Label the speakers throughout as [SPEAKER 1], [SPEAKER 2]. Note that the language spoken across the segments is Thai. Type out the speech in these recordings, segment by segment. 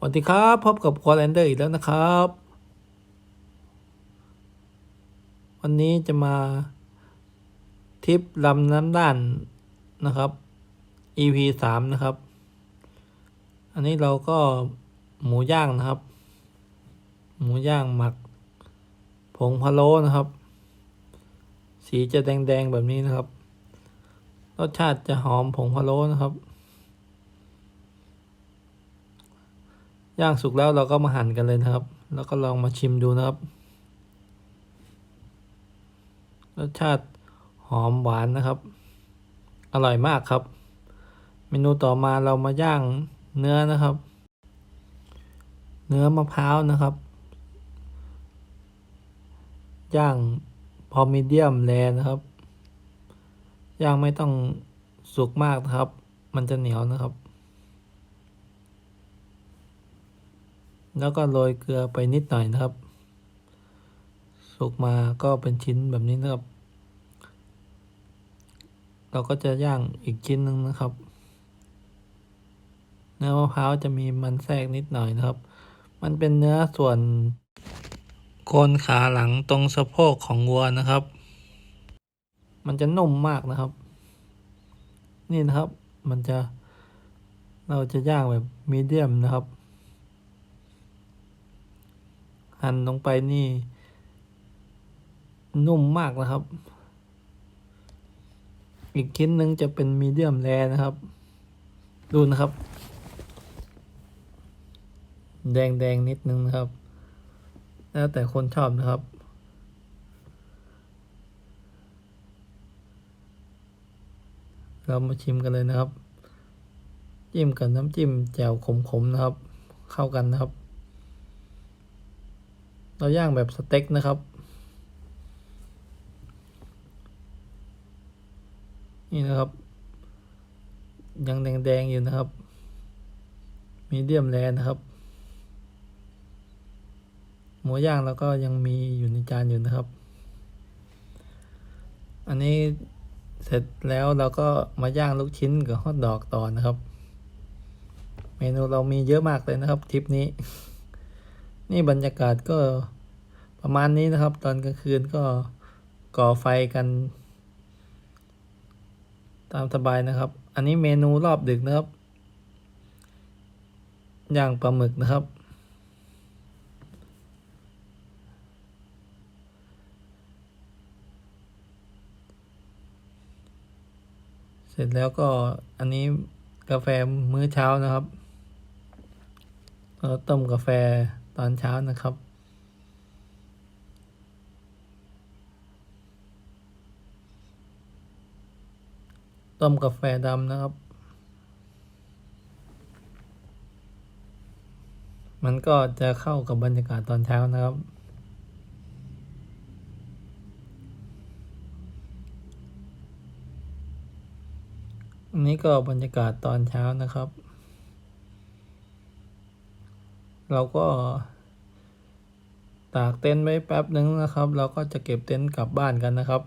[SPEAKER 1] สวัสดีครับพบกับควอแลนเดอร์อีกแล้วนะครับ วันนี้จะมาทริปลำน้ำด้านนะครับ EP สามนะครับ อันนี้เราก็หมูย่างนะครับ หมูย่างหมัก ผงพะโล้นะครับ สีจะแดงๆแบบนี้นะครับ รสชาติจะหอมผงพะโล้นะครับ ย่างสุกแล้วเราก็มาหั่นกันเลยนะครับ แล้วก็ลองมาชิมดูนะครับ รสชาติหอมหวานนะครับ อร่อยมากครับ เมนูต่อมาเรามาย่างเนื้อนะครับ เนื้อมะพร้าวนะครับ ย่างพอมีเดียมแรนะครับ ย่างไม่ต้องสุกมากนะครับ มันจะเหนียวนะครับ แล้วก็โรยเกลือไปนิดหน่อยนะครับ สุกมาก็เป็นชิ้นแบบนี้นะครับ เราก็จะย่างอีกชิ้นหนึ่งนะครับ เนื้อมะพร้าวจะมีมันแทรกนิดหน่อยนะครับ มันเป็นเนื้อส่วนโคนขาหลังตรงสะโพกของวัวนะครับ มันจะนุ่มมากนะครับ นี่นะครับ มันจะเราจะย่างแบบมีเดียมนะครับ หั่นลงไปนี่ นุ่มมากนะครับ อีกชิ้นหนึ่งจะเป็นมีเดียมแรนะครับ ดูนะครับ แดงแดงนิดนึงนะครับ แล้วแต่คนชอบนะครับเรามาชิมกันเลยนะครับ จิ้มกับน้ำจิ้มแจ่วขมๆนะครับ เข้ากันนะครับ เราย่างแบบสเต็กนะครับ นี่นะครับ ยังแดงๆอยู่นะครับ มีเดียมแรนะครับ หมูย่างแล้วก็ยังมีอยู่ในจานอยู่นะครับ อันนี้เสร็จแล้วเราก็มาย่างลูกชิ้นกับฮอทดอกต่อนะครับ เมนูเรามีเยอะมากเลยนะครับทริปนี้ นี่บรรยากาศก็ประมาณนี้นะครับ ตอนกลางคืนก็ก่อไฟกัน ตามสบายนะครับ อันนี้เมนูรอบดึกนะครับย่างปลาหมึกนะครับ เสร็จแล้วก็อันนี้กาแฟมื้อเช้านะครับเราต้มกาแฟ ตอนเช้านะครับ ต้มกาแฟดำนะครับ มันก็จะเข้ากับบรรยากาศตอนเช้านะครับอันนี้ก็บรรยากาศตอนเช้านะครับ เราก็ ตากเต็นท์ไว้แป๊บหนึ่งนะครับ เราก็จะเก็บเต็นท์กลับบ้านกันนะครับ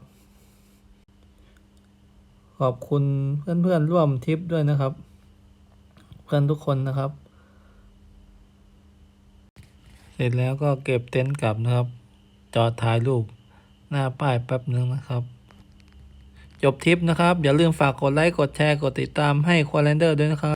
[SPEAKER 1] ขอบคุณเพื่อนๆร่วมทริปด้วยนะครับ เพื่อนทุกคนนะครับ เสร็จแล้วก็เก็บเต็นท์กลับนะครับ จอดถ่ายรูปหน้าป้ายแป๊บหนึ่งนะครับจบทริปนะครับ อย่าลืมฝากกดไลค์ กดแชร์ กดติดตามให้ควอลันเดอร์ด้วยนะครับ